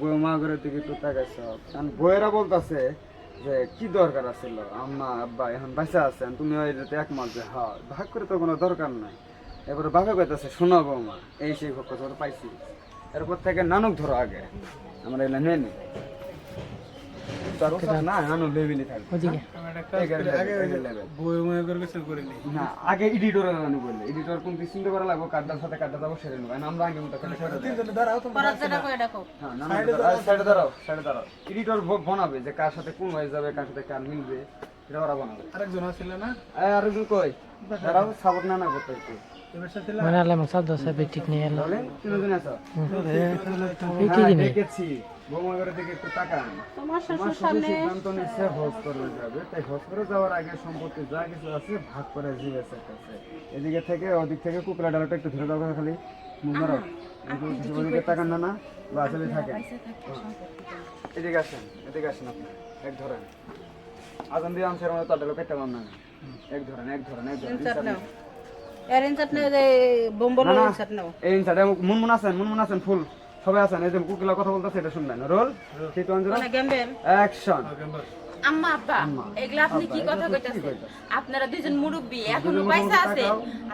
বউ মা ঘরের দিকে একটু তাকাইছ। কারণ বইয়েরা বলতাছে যে, কি দরকার আছিল? আম্মা, আব্বা, এখন বাঁচা আছেন তুমি ওই একমত যে হ্যাঁ ভাগ করে তো কোনো দরকার নাই। এবারে বাপে কইতাছে, শোনো বৌমা, এই সেই তোর পাইছি। এরপর থেকে নানক ধরো আগে। আমরা এগুলা নেই। আগে এডিটর আনু বললে। এডিটর কোন চিন্তা করা লাগবে কার্ডটার সাথে কার্ডটা যাব সেরে নেব? আমরা আগে মতো খালি সেরে দেবো। দাঁড়াও তোমরা পরাজয়টা করে। ডাকো হ্যাঁ, না, না, দাঁড়াও, সাইডে দাঁড়াও সাইডে দাঁড়াও। এডিটর বানাবে যে কার সাথে কোন হয়ে যাবে কার সাথে কার মিলবে এটা ওরা বানাবে। আরেকজন আছিল না? আরেকজন কই? দাঁড়াও সাপোর্ট না না করতে মানে আলাম সাদ সাহেব ঠিক নিয়ে এলো। তিনজন আছো? এই কি হ্যাঁ, জিনিস দেখেছি বৌমা ঘরের দিকে একটু তাকান। তোমার তোমার শ্বশুর শ্বশুর সামনে সিদ্ধান্ত নিচ্ছে হজ করবে যাবে। তাই হজ করে যাওয়ার আগে সম্পত্তি যা কিছু আছে ভাগ করে জিজ্ঞাসা কাছে এদিকে থেকে ওদিক থেকে কুকুরা ডালাটা একটু ধরে দাও খালি। মুখ মারো একটু ওদিকে তাকান না থাকে। এদিকে আসেন এদিকে আসেন আপনি। এক ধরেন। আজান দিয়ে আমসের তাদের না এক ধরেন এক ধরেন এক ধরেন। ইনসার্ট নাও। এর ইনসার্ট নাও বোম্বল না, না। ইনসার্ট নাও। এই ইনসাইডে মুনমুন আছেন মুনমুন আছেন ফুল। সবাই আছেন? এই যে কুকিলা কথা বলতেছে এটা শুনবেন। রোল? মানে অ্যাকশন আম্মা আব্বা এগুলা আপনি কি কথা কইতাছেন? আপনারা দুজন মুরব্বী এখনও পয়সা আছে?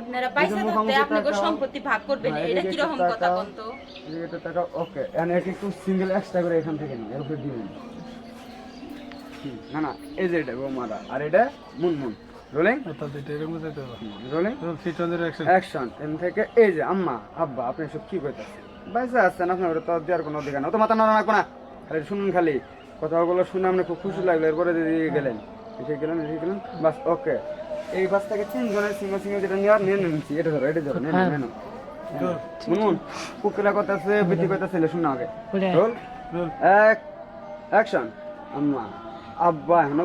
আপনারা পয়সা থাকতে সম্পত্তি ভাগ করবেন। হ্যাঁ, এটা কি রকম কথা তাকাও। কোন তো এদিকে একটু ওকে। এন্ড এক একটু সিঙ্গেল এক্সট্রা করে এখান থেকে নিন এর উপরে দিবেন হুম, না না এই যে এটা গোমারা আর এটা Munmun. Rolling rolling action action N থেকে এই যে আম্মা আব্বা আপনি সব কি কইতাছেন? বাইসা আসছেন আপনার তো দেওয়ার কোনো অধিকার না তো মাথা নাড়া রাখব না। খালি শুনুন খালি কথাগুলো শুনে আপনি খুব খুশি লাগল এরপরে দিয়ে গেলেন। এসে গেলেন এসে গেলেন বাস ওকে। এই বাস থেকে তিনজনের সিঙ্গল সিঙ্গল যেটা নেওয়ার নিয়ে নিচ্ছি এটা ধরো এটা ধরো নেন নেন মুনমুন কুকুরা করতেছে বৃদ্ধি করতেছে শুনুন আগে। ওরে রোল। এক অ্যাকশন। আম্মা। আব্বা এখনও